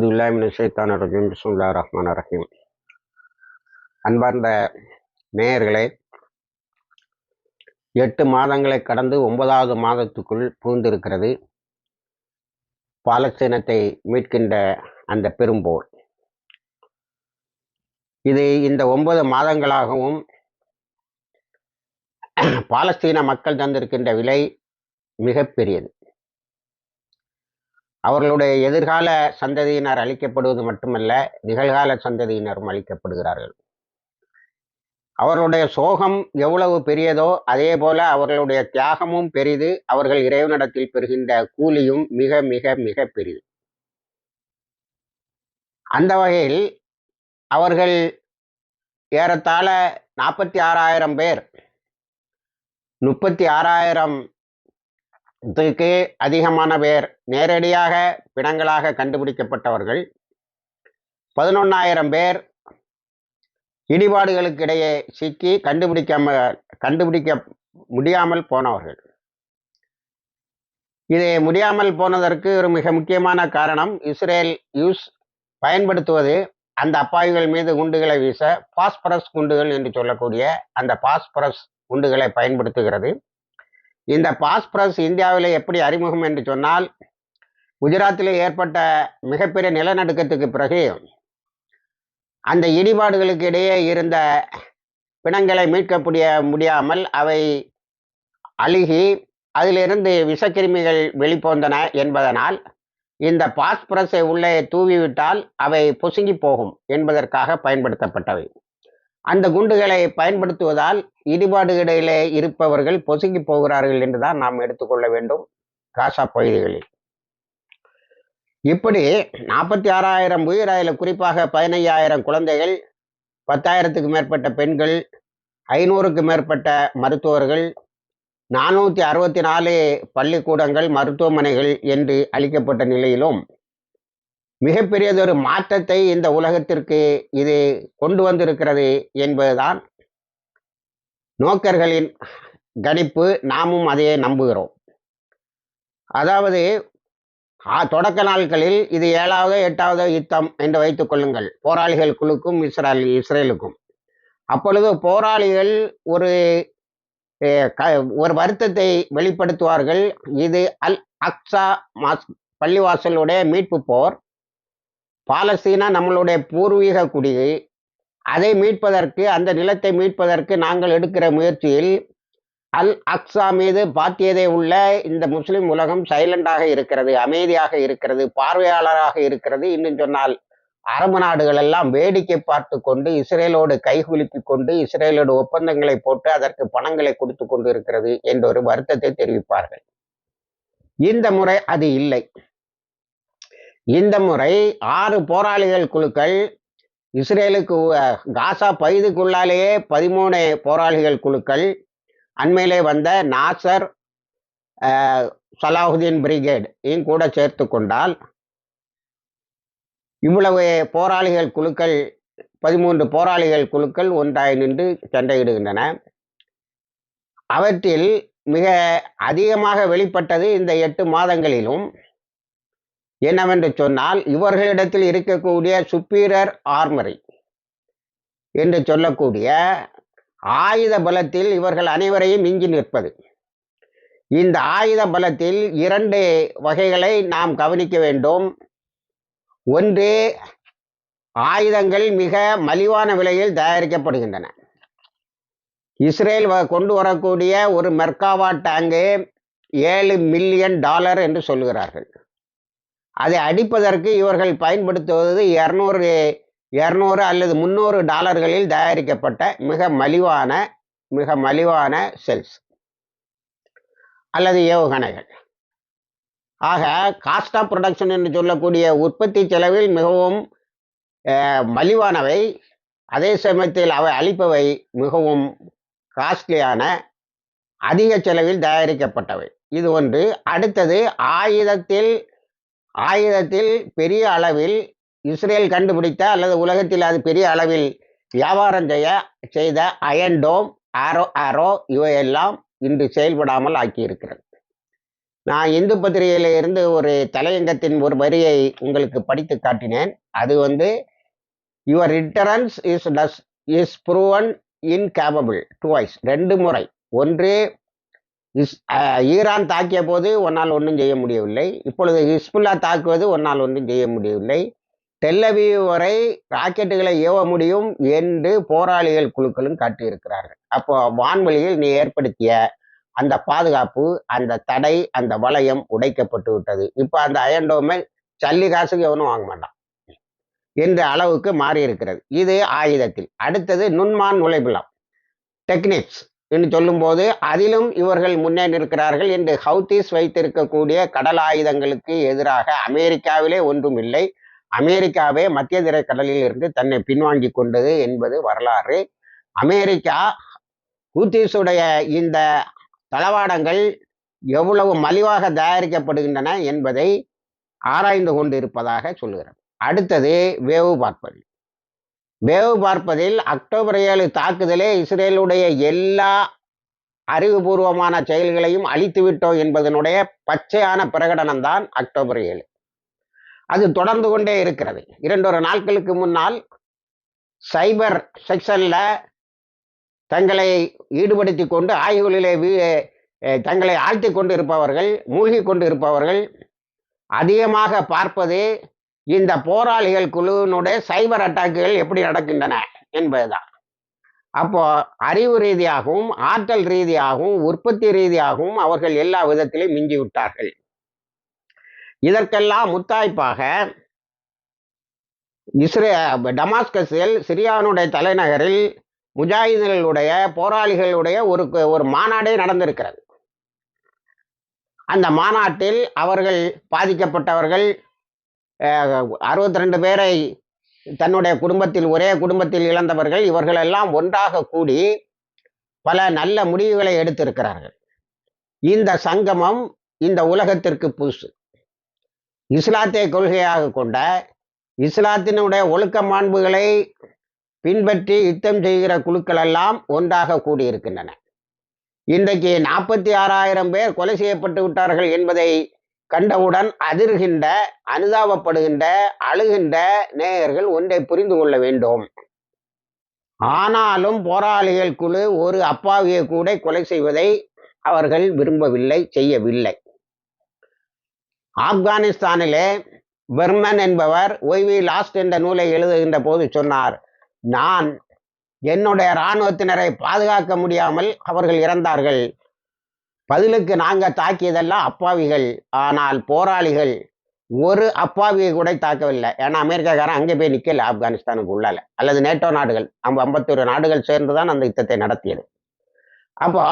அவது இல்லாமின் ரஜீம். பிஸ்முல்லா ரஹ்மான் ரஹீம். அன்பார்ந்த நேயர்களே எட்டு மாதங்களை கடந்து ஒன்பதாவது மாதத்துக்குள் புகுந்திருக்கிறது பாலஸ்தீனத்தை மீட்கின்ற அந்த பெரும்போர். இது இந்த ஒன்பது மாதங்களாகவும் பாலஸ்தீன மக்கள் தந்திருக்கின்ற விலை மிகப்பெரியது. அவர்களுடைய எதிர்கால சந்ததியினர் அளிக்கப்படுவது மட்டுமல்ல நிகழ்கால சந்ததியினரும் அளிக்கப்படுகிறார்கள் அவர்களுடைய சோகம் எவ்வளவு பெரியதோ அதே போல அவர்களுடைய தியாகமும் பெரிது. அவர்கள் இறைவனிடத்தில் பெறுகின்ற கூலியும் மிக மிக மிக பெரிது. அந்த வகையில் அவர்கள் ஏறத்தாழ நாற்பத்தி ஆறாயிரம் பேர் முப்பத்தி ஆறாயிரம் இதுக்கு அதிகமான பேர் நேரடியாக பிணங்களாக கண்டுபிடிக்கப்பட்டவர்கள். பதினொன்னாயிரம் பேர் இடிபாடுகளுக்கு இடையே சிக்கி கண்டுபிடிக்காம கண்டுபிடிக்க முடியாமல் போனவர்கள். இது முடியாமல் போனதற்கு ஒரு மிக முக்கியமான காரணம் இஸ்ரேல் யூஸ் பயன்படுத்துவது அந்த அப்பாவிகள் மீது குண்டுகளை வீச பாஸ்பரஸ் குண்டுகள் என்று சொல்லக்கூடிய அந்த பாஸ்பரஸ் குண்டுகளை பயன்படுத்துகிறது. இந்த பாஸ்பரஸ் இந்தியாவில் எப்படி அறிமுகம் என்று சொன்னால் குஜராத்தில் ஏற்பட்ட மிகப்பெரிய நிலநடுக்கத்துக்கு பிறகு அந்த இடிபாடுகளுக்கு இடையே இருந்த பிணங்களை மீட்கக்கூடிய முடியாமல் அவை அழுகி அதிலிருந்து விஷக்கிருமிகள் வெளிப்போந்தன என்பதனால் இந்த பாஸ்பரஸை உள்ளே தூவிவிட்டால் அவை பொசுங்கி போகும் என்பதற்காக பயன்படுத்தப்பட்டவை. அந்த குண்டுகளை பயன்படுத்துவதால் இடிபாடுகளிலே இருப்பவர்கள் பொசுங்கி போகிறார்கள் என்றுதான் நாம் எடுத்துக்கொள்ள வேண்டும் காசா பகுதிகளில். இப்படி நாற்பத்தி ஆறாயிரம் உயிராயில குறிப்பாக பதினையாயிரம் குழந்தைகள் பத்தாயிரத்துக்கு மேற்பட்ட பெண்கள் ஐநூறுக்கு மேற்பட்ட மருத்துவர்கள் நானூற்றி அறுபத்தி நாலு பள்ளிக்கூடங்கள் மருத்துவமனைகள் என்று அளிக்கப்பட்ட நிலையிலும் மிகப்பெரியதொரு மாற்றத்தை இந்த உலகத்திற்கு இது கொண்டு வந்திருக்கிறது என்பதுதான் நோக்கர்களின் கணிப்பு. நாமும் அதையே நம்புகிறோம். அதாவது தொடக்க நாட்களில் இது ஏழாவது எட்டாவது யுத்தம் என்று வைத்துக் கொள்ளுங்கள். போராளிகள் குழுக்கும் இஸ்ரேல் இஸ்ரேலுக்கும். அப்பொழுது போராளிகள் ஒரு ஒரு வருத்தத்தை வெளிப்படுத்துவார்கள். இது அல் அக்ஸா மாஸ் பள்ளிவாசலுடைய மீட்பு போர். பாலஸ்தீனா நம்மளுடைய பூர்வீக குடி அதை மீட்பதற்கு அந்த நிலத்தை மீட்பதற்கு நாங்கள் எடுக்கிற முயற்சியில் அல் அக்ஸா மீது பாத்தியதை உள்ள இந்த முஸ்லிம் உலகம் சைலண்டாக இருக்கிறது அமைதியாக இருக்கிறது பார்வையாளராக இருக்கிறது. இன்னும் சொன்னால் அரபு நாடுகள் எல்லாம் வேடிக்கை பார்த்து கொண்டு இஸ்ரேலோடு கைகுலுக்கி கொண்டு இஸ்ரேலோடு ஒப்பந்தங்களை போட்டு அதற்கு பணங்களை கொடுத்து கொண்டு இருக்கிறது என்ற ஒரு வருத்தத்தை தெரிவிப்பார்கள். இந்த முறை அது இல்லை. இந்த முறை ஆறு போராளிகள் குழுக்கள் இஸ்ரேலுக்கு காசா பகுதிக்குள்ளாலேயே பதிமூணு போராளிகள் குழுக்கள் அண்மையிலே வந்த நாசர் சலாஹுதீன் பிரிகேட் கூட சேர்த்து கொண்டால் இவ்வளவு போராளிகள் குழுக்கள் பதிமூன்று போராளிகள் குழுக்கள் ஒன்றாய் நின்று சண்டையிடுகின்றன. அவற்றில் மிக அதிகமாக வெளிப்பட்டது இந்த எட்டு மாதங்களிலும் என்னவென்று சொன்னால் இவர்களிடத்தில் இருக்கக்கூடிய சுப்பீரியர் ஆர்மரி என்று சொல்லக்கூடிய ஆயுத பலத்தில் இவர்கள் அனைவரையும் மிஞ்சி நிற்பது. இந்த ஆயுத பலத்தில் இரண்டு வகைகளை நாம் கவனிக்க வேண்டும். ஒன்று ஆயுதங்கள் மிக மலிவான விலையில் தயாரிக்கப்படுகின்றன. இஸ்ரேல் கொண்டு வரக்கூடிய ஒரு மெர்காவா டேங்கு ஏழு மில்லியன் டாலர் என்று சொல்லுகிறார்கள். அதை அடிப்பதற்கு இவர்கள் பயன்படுத்துவது இரநூறு இரநூறு அல்லது முந்நூறு டாலர்களில் தயாரிக்கப்பட்ட மிக மலிவான மிக மலிவான செல்ஸ் அல்லது ஏவுகணைகள். ஆக காஸ்ட் ஆஃப் ப்ரொடக்ஷன் என்று சொல்லக்கூடிய உற்பத்தி செலவில் மிகவும் மலிவானவை. அதே சமயத்தில் அவை அளிப்பவை மிகவும் காஸ்ட்லியான அதிக செலவில் தயாரிக்கப்பட்டவை. இது ஒன்று. அடுத்தது ஆயுதத்தில் ஆயுதத்தில் பெரிய அளவில் இஸ்ரேல் கண்டுபிடித்த அல்லது உலகத்தில் அது பெரிய அளவில் வியாபாரம் செய்ய செய்த அயன்டோம் ஆரோ ஆரோ இவையெல்லாம் இன்று செயல்படாமல் ஆக்கியிருக்கிறது. நான் இந்து பத்திரிகையிலிருந்து ஒரு தலையங்கத்தின் ஒரு வரியை உங்களுக்கு படித்து காட்டினேன். அது வந்து your returns is does is proven incapable twice ரெண்டு முறை. ஒன்று இஸ் ஈரான் தாக்கிய போது ஒன்னால் ஒன்றும் செய்ய முடியவில்லை. இப்பொழுது ஹிஸ்புல்லா தாக்குவது ஒன்னால் ஒன்றும் செய்ய முடியவில்லை. டெல்லவி வரை ராக்கெட்டுகளை ஏவ முடியும் என்று போராளிகள் குழுக்களும் காட்டியிருக்கிறார்கள். அப்போ வான்வெளியில் நீ ஏற்படுத்திய அந்த பாதுகாப்பு அந்த தடை அந்த வளையம் உடைக்கப்பட்டு விட்டது. இப்போ அந்த அயன்டோமை சல்லி காசுக்கு எவனும் வாங்க மாட்டான். என்ற அளவுக்கு மாறி இருக்கிறது இது ஆயுதத்தில். அடுத்தது நுண்மான் நுழைவுலாம் டெக்னிக்ஸ். என்று சொல்லும்போது அதிலும் இவர்கள் முன்னே நிற்கிறார்கள் என்று ஹவுத்திஸ் வைத்திருக்கக்கூடிய கடல் ஆயுதங்களுக்கு எதிராக அமெரிக்காவிலே ஒன்றும் இல்லை. அமெரிக்காவே மத்திய திரைக்கடலில் இருந்து தன்னை பின்வாங்கி கொண்டது என்பது வரலாறு. அமெரிக்கா ஹூத்திஸுடைய இந்த தளவாடங்கள் எவ்வளவு மலிவாக தயாரிக்கப்படுகின்றன என்பதை ஆராய்ந்து கொண்டு இருப்பதாக சொல்லுகிறது. அடுத்தது வேவு பார்ப்பது வேவு பார்ப்பதில் அக்டோபர் ஏழு தாக்குதலே இஸ்ரேலுடைய எல்லா அறிவுபூர்வமான செயல்களையும் அழித்துவிட்டோம் என்பதனுடைய பச்சையான பிரகடனம் தான் அக்டோபர் ஏழு. அது தொடர்ந்து கொண்டே இருக்கிறது. இரண்டொரு நாட்களுக்கு முன்னால் சைபர் செக்ஷனில் தங்களை ஈடுபடுத்தி கொண்டு ஆய்வுகளிலே வீ தங்களை ஆழ்த்தி கொண்டு இருப்பவர்கள் மூழ்கி கொண்டு இருப்பவர்கள் அதிகமாக பார்ப்பது இந்த போராளிகள் குழுவினுடைய சைபர் அட்டாக்குகள் எப்படி நடக்கின்றன என்பதுதான். அப்போ அறிவு ரீதியாகவும் ஆற்றல் ரீதியாகவும் உற்பத்தி ரீதியாகவும் அவர்கள் எல்லா விதத்திலும் மிஞ்சி விட்டார்கள். இதற்கெல்லாம் முத்தாய்ப்பாக இஸ்ரே டமாஸ்கஸில் சிரியானுடைய தலைநகரில் முஜாஹிதர்களுடைய போராளிகளுடைய ஒரு ஒரு மாநாடே நடந்திருக்கிறது. அந்த மாநாட்டில் அவர்கள் பாதிக்கப்பட்டவர்கள் அறுபத்தி ரெண்டு பேரை தன்னுடைய குடும்பத்தில் ஒரே குடும்பத்தில் இழந்தவர்கள் இவர்களெல்லாம் ஒன்றாக கூடி பல நல்ல முடிவுகளை எடுத்திருக்கிறார்கள். இந்த சங்கமம் இந்த உலகத்திற்கு புதுசு. இஸ்லாத்தை கொள்கையாக கொண்ட இஸ்லாத்தினுடைய ஒழுக்க மாண்புகளை பின்பற்றி யுத்தம் செய்கிற குழுக்கள் எல்லாம் ஒன்றாக கூடியிருக்கின்றன. இன்றைக்கு நாற்பத்தி ஆறாயிரம் பேர் கொலை செய்யப்பட்டு விட்டார்கள் என்பதை கண்டவுடன் அதிர்கின்ற அனுதாபப்படுகின்ற அழுகின்ற நேயர்கள் ஒன்றை புரிந்து கொள்ள வேண்டும். ஆனாலும் போராளிகள் குழு ஒரு அப்பாவியை கூட கொலை செய்வதை அவர்கள் விரும்பவில்லை செய்யவில்லை. ஆப்கானிஸ்தானிலே பெர்மன் என்பவர் ஓய்வி லாஸ்ட் என்ற நூலை எழுதுகின்ற போது சொன்னார் நான் என்னுடைய இராணுவத்தினரை பாதுகாக்க முடியாமல் அவர்கள் இறந்தார்கள். பதிலுக்கு நாங்கள் தாக்கியதெல்லாம் அப்பாவிகள். ஆனால் போராளிகள் ஒரு அப்பாவியை கூட தாக்கவில்லை. ஏன்னா அமெரிக்காக்காரன் அங்கே போய் நிற்கல ஆப்கானிஸ்தானுக்கு உள்ளால. அல்லது நேட்டோ நாடுகள். நம்ம ஐம்பத்தொரு நாடுகள் சேர்ந்து தான் அந்த யுத்தத்தை நடத்தியது. அப்போ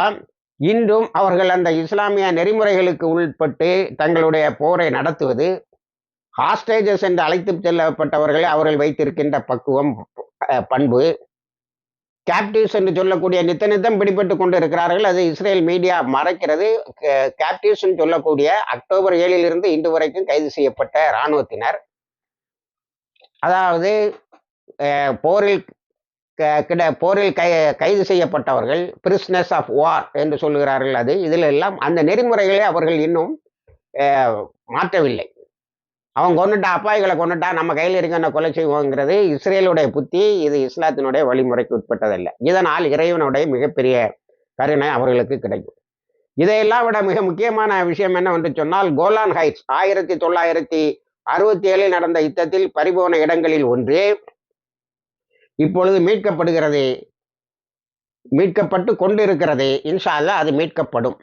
இன்றும் அவர்கள் அந்த இஸ்லாமிய நெறிமுறைகளுக்கு உட்பட்டு தங்களுடைய போரை நடத்துவது ஹாஸ்டேஜஸ் என்று அழைத்து செல்லப்பட்டவர்களை அவர்கள் வைத்திருக்கின்ற பக்குவம் பண்பு. கேப்டிவ்ஸ் என்று சொல்லக்கூடிய நித்த நித்தம் பிடிபட்டு கொண்டு இருக்கிறார்கள் அது இஸ்ரேல் மீடியா மறைக்கிறது. கேப்டிவ்ஸ் சொல்லக்கூடிய அக்டோபர் ஏழில் இருந்து இன்று வரைக்கும் கைது செய்யப்பட்ட இராணுவத்தினர். அதாவது போரில் க- கிட போரில் கை கைது செய்யப்பட்டவர்கள் பிரிஸ்னஸ் ஆஃப் வார் என்று சொல்லுகிறார்கள் அது. இதில் எல்லாம் அந்த நெறிமுறைகளை அவர்கள் இன்னும் அஹ், மாற்றவில்லை. அவன் கொண்டுட்டா அப்பாய்களை கொண்டுட்டா நம்ம கையில் இருக்க கொலை செய்வோங்கிறது இஸ்ரேலுடைய புத்தி இது இஸ்லாத்தினுடைய வழிமுறைக்கு உட்பட்டதல்ல. இதனால் இறைவனுடைய மிகப்பெரிய கருணை அவர்களுக்கு கிடைக்கும். இதையெல்லாம் விட மிக முக்கியமான விஷயம் என்னவென்று சொன்னால் கோலான் ஹைட்ஸ் ஆயிரத்தி தொள்ளாயிரத்தி அறுபத்தி ஏழில் நடந்த யுத்தத்தில் பறிபோன இடங்களில் ஒன்று இப்பொழுது மீட்கப்படுகிறது மீட்கப்பட்டு கொண்டிருக்கிறது. இன்ஷா அது மீட்கப்படும்.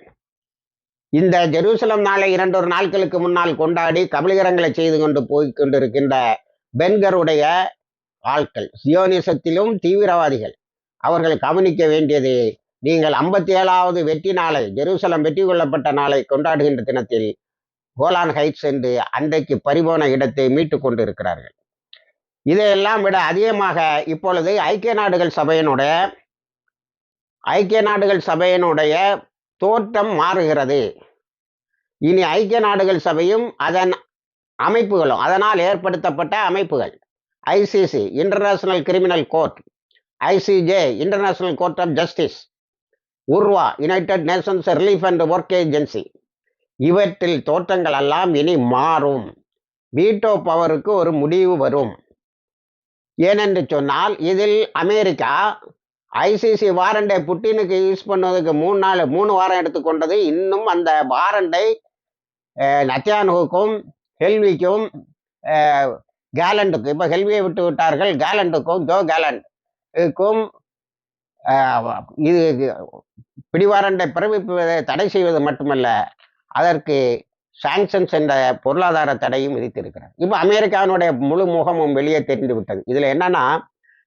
இந்த ஜெருசலம் நாளை இரண்டொரு நாட்களுக்கு முன்னால் கொண்டாடி கபலிகரங்களை செய்து கொண்டு போய் கொண்டிருக்கின்ற பெண்கருடைய ஆட்கள் சியோனிசத்திலும் தீவிரவாதிகள். அவர்கள் கவனிக்க வேண்டியது நீங்கள் ஐம்பத்தி ஏழாவது வெற்றி நாளை ஜெருசலம் வெற்றி கொள்ளப்பட்ட நாளை கொண்டாடுகின்ற தினத்தில் கோலான் ஹைட்ஸ் என்று அன்றைக்கு பறிபோன இடத்தை மீட்டு கொண்டு இருக்கிறார்கள் இதையெல்லாம் விட அதிகமாக இப்பொழுது ஐக்கிய நாடுகள் சபையினுடைய ஐக்கிய நாடுகள் சபையினுடைய தோற்றம் மாறுகிறது. இனி ஐக்கிய நாடுகள் சபையும் அதன் அமைப்புகளும் அதனால் ஏற்படுத்தப்பட்ட அமைப்புகள். ICC international criminal court ICJ international court of justice Urwa united nations relief and work agency இவற்றில் தோற்றங்கள் எல்லாம் இனி மாறும். வீட்டோ பவருக்கு ஒரு முடிவு வரும். ஏனென்று சொன்னால் இதில் அமெரிக்கா ஐசிசி வாரண்டை புட்டினுக்கு யூஸ் பண்ணுவதற்கு மூணு நாள் மூணு வாரம் எடுத்துக்கொண்டது இன்னும் அந்த வாரண்டை நத்தியானுக்கும் ஹெல்விக்கும் கேலண்டுக்கும் இப்போ ஹெல்வியை விட்டு விட்டார்கள். கேலண்டுக்கும் ஜோ கேலண்டுக்கும் இது பிடிவாரண்டை பிறப்பிப்பதை தடை செய்வது மட்டுமல்ல அதற்கு சாங்ஷன்ஸ் என்ற பொருளாதார தடையும் விதித்திருக்கிறார் இப்போ அமெரிக்காவினுடைய முழு முகமும் வெளியே தெரிந்து விட்டது. இதில் என்னன்னா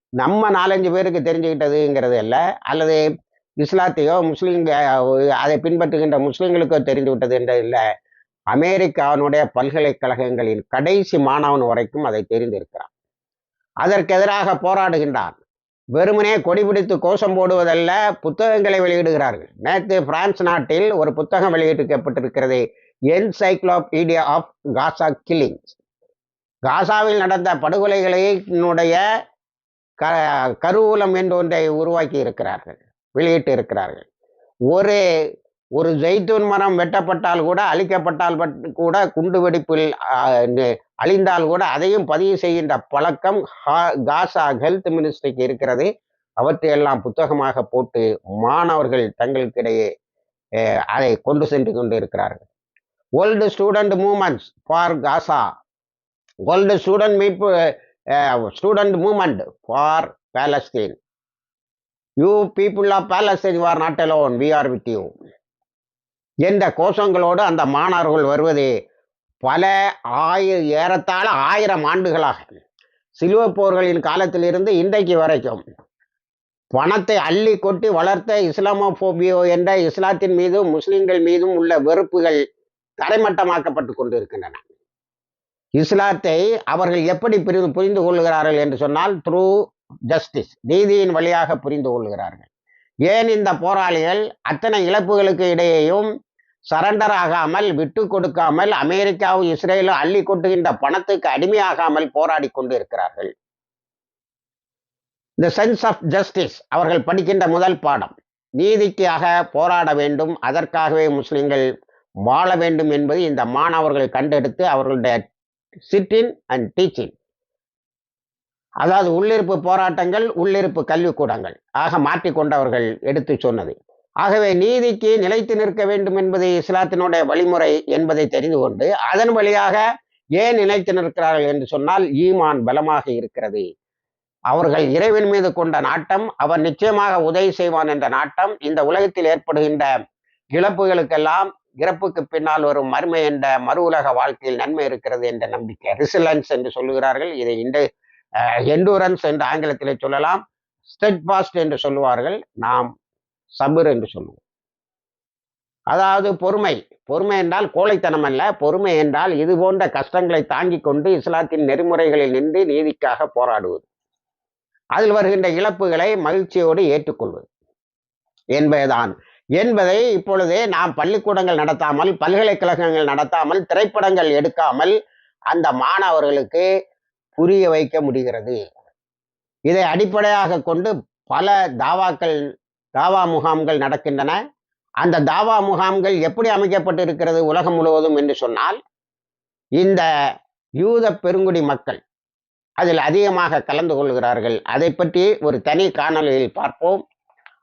நம்ம நாலஞ்சு பேருக்கு தெரிஞ்சுக்கிட்டதுங்கிறது இல்லை அல்லது இஸ்லாத்தையோ முஸ்லீம் அதை பின்பற்றுகின்ற முஸ்லீம்களுக்கோ தெரிந்து விட்டது இல்லை அமெரிக்காவினுடைய பல்கலைக்கழகங்களின் கடைசி மாணவன் வரைக்கும் அதை தெரிந்திருக்கிறான். அதற்கு எதிராக போராடுகின்றான். வெறுமனே கொடி பிடித்து கோஷம் போடுவதல்ல புத்தகங்களை வெளியிடுகிறார்கள். நேற்று பிரான்ஸ் நாட்டில் ஒரு புத்தகம் வெளியிட்டிருக்கப்பட்டிருக்கிறது என்சைக்ளோபீடியா ஆஃப் காசா கில்லிங்ஸ் காசாவில் நடந்த படுகொலைகளினுடைய க கருவூலம் என்று ஒன்றை உருவாக்கி இருக்கிறார்கள் வெளியிட்டு இருக்கிறார்கள் ஒரு ஒரு ஜெய்தூன் மரம் வெட்டப்பட்டால் கூட அழிக்கப்பட்டால் கூட குண்டு வெடிப்பில் அழிந்தால் கூட அதையும் பதிவு செய்கின்ற பழக்கம் காசா ஹெல்த் மினிஸ்ட்ரிக்கு இருக்கிறது. அவற்றையெல்லாம் புத்தகமாக போட்டு மாணவர்கள் தங்களுக்கிடையே அதை கொண்டு சென்று கொண்டு இருக்கிறார்கள் world student movements for Gaza world student மீட்பு student movement for Palestine you people of Palestine are not alone we are with you என்ற கோஷங்களோடு அந்த மாணவர்கள் வருவது? பல ஆயிர ஏறத்தாழ ஆயிரம் ஆண்டுகளாக. சிலுவ போர்களின் காலத்திலிருந்து இன்றைக்கு வரைக்கும். பணத்தை அள்ளி கொட்டி வளர்த்த இஸ்லாமோபோபியோ என்ற இஸ்லாத்தின் மீதும் முஸ்லிம்கள் மீதும் உள்ள வெறுப்புகள் தரைமட்டமாக்கப்பட்டு கொண்டிருக்கின்றன. இஸ்லாத்தை அவர்கள் எப்படி புரிந்து புரிந்து கொள்கிறார்கள் என்று சொன்னால் த்ரூ ஜஸ்டிஸ் நீதியின் வழியாக புரிந்து கொள்கிறார்கள் ஏன் இந்த போராளிகள் அத்தனை இழப்புகளுக்கு இடையேயும் சரண்டர் ஆகாமல் விட்டு கொடுக்காமல் அமெரிக்காவும் இஸ்ரேலும் அள்ளி கொட்டுகின்ற பணத்துக்கு அடிமையாகாமல் போராடி கொண்டு இருக்கிறார்கள் இந்த சென்ஸ் ஆஃப் ஜஸ்டிஸ் அவர்கள் படிக்கின்ற முதல் பாடம். நீதிக்காக போராட வேண்டும் அதற்காகவே முஸ்லிம்கள் வாழ வேண்டும் என்பது இந்த மாணவர்கள் கண்டெடுத்து அவர்களுடைய சிட்டின் அண்ட் டீச்சிங் அதாவது உள்ளிருப்பு போராட்டங்கள் உள்ளிருப்பு கல்விக்கூடங்கள். ஆக மாற்றிக்கொண்டவர்கள் எடுத்து சொன்னது. ஆகவே நீதிக்கு நிலைத்து நிற்க வேண்டும் என்பது இஸ்லாத்தினுடைய வழிமுறை என்பதை தெரிந்து கொண்டு அதன் வழியாக ஏன் நிலைத்து நிற்கிறார்கள் என்று சொன்னால் ஈமான் பலமாக இருக்கிறது. அவர்கள் இறைவன் மீது கொண்ட நாட்டம் அவர் நிச்சயமாக உதவி செய்வான் என்ற நாட்டம் இந்த உலகத்தில் ஏற்படுகின்ற இழப்புகளுக்கெல்லாம் இறப்புக்கு பின்னால் வரும் மறுமை என்ற மறு உலக வாழ்க்கையில் நன்மை இருக்கிறது என்ற நம்பிக்கை. ரிசிலன்ஸ் என்று சொல்லுகிறார்கள். இதை இந்த எண்டூரன்ஸ் என்று ஆங்கிலத்திலே சொல்லலாம். ஸ்டெட் பாஸ்ட் என்று சொல்லுவார்கள். நாம் சபுர் என்று சொல்லுவோம். அதாவது பொறுமை. பொறுமை என்றால் கோழைத்தனம் அல்ல. பொறுமை என்றால் இது போன்ற கஷ்டங்களை தாங்கிக் கொண்டு இஸ்லாத்தின் நெறிமுறைகளில் நின்று நீதிக்காக போராடுவது. அதில் வருகின்ற இழப்புகளை மகிழ்ச்சியோடு ஏற்றுக்கொள்வது என்பதுதான். என்பதை இப்பொழுதே நாம் பள்ளிக்கூடங்கள் நடத்தாமல் பல்கலைக்கழகங்கள் நடத்தாமல் திரைப்படங்கள் எடுக்காமல் அந்த மாணவர்களுக்கு புரிய வைக்க முடிகிறது. இதை அடிப்படையாக கொண்டு பல தாவாக்கள் தாவா முகாம்கள் நடக்கின்றன. அந்த தாவா முகாம்கள் எப்படி அமைக்கப்பட்டு இருக்கிறது உலகம் முழுவதும் என்று சொன்னால் இந்த யூத பெருங்குடி மக்கள் அதில் அதிகமாக கலந்து கொள்கிறார்கள். அதை பற்றி ஒரு தனி காணொலியில் பார்ப்போம்.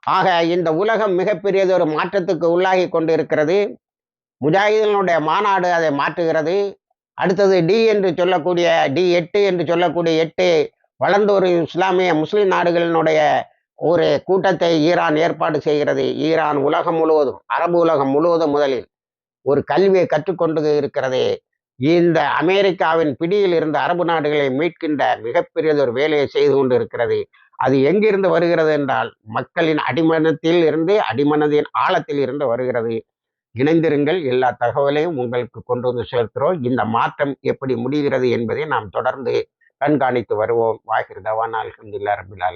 ஆக இந்த உலகம் மிகப்பெரியது ஒரு மாற்றத்துக்கு உள்ளாகி கொண்டு இருக்கிறது முஜாஹிதனுடைய மாநாடு அதை மாற்றுகிறது. அடுத்தது டி என்று சொல்லக்கூடிய டி எட்டு என்று சொல்லக்கூடிய எட்டு வளர்ந்து வரும் இஸ்லாமிய முஸ்லிம் நாடுகளினுடைய ஒரு கூட்டத்தை ஈரான் ஏற்பாடு செய்கிறது. ஈரான் உலகம் முழுவதும் அரபு உலகம் முழுவதும் முதலில் ஒரு கல்வியை கற்றுக்கொண்டு இருக்கிறது. இந்த அமெரிக்காவின் பிடியில் இருந்த அரபு நாடுகளை மீட்கின்ற மிகப்பெரியதொரு வேலையை செய்து கொண்டு இருக்கிறது அது எங்கிருந்து வருகிறது என்றால் மக்களின் அடிமனத்தில் இருந்து அடிமனதின் ஆழத்தில் இருந்து வருகிறது. இணைந்திருங்கள் எல்லா தகவலையும் உங்களுக்கு கொண்டு வந்து சேர்க்கிறோம். இந்த மாற்றம் எப்படி முடிகிறது என்பதை நாம் தொடர்ந்து கண்காணித்து வருவோம். வாகிர் தவான் அலமதுல்லா ரபிலால்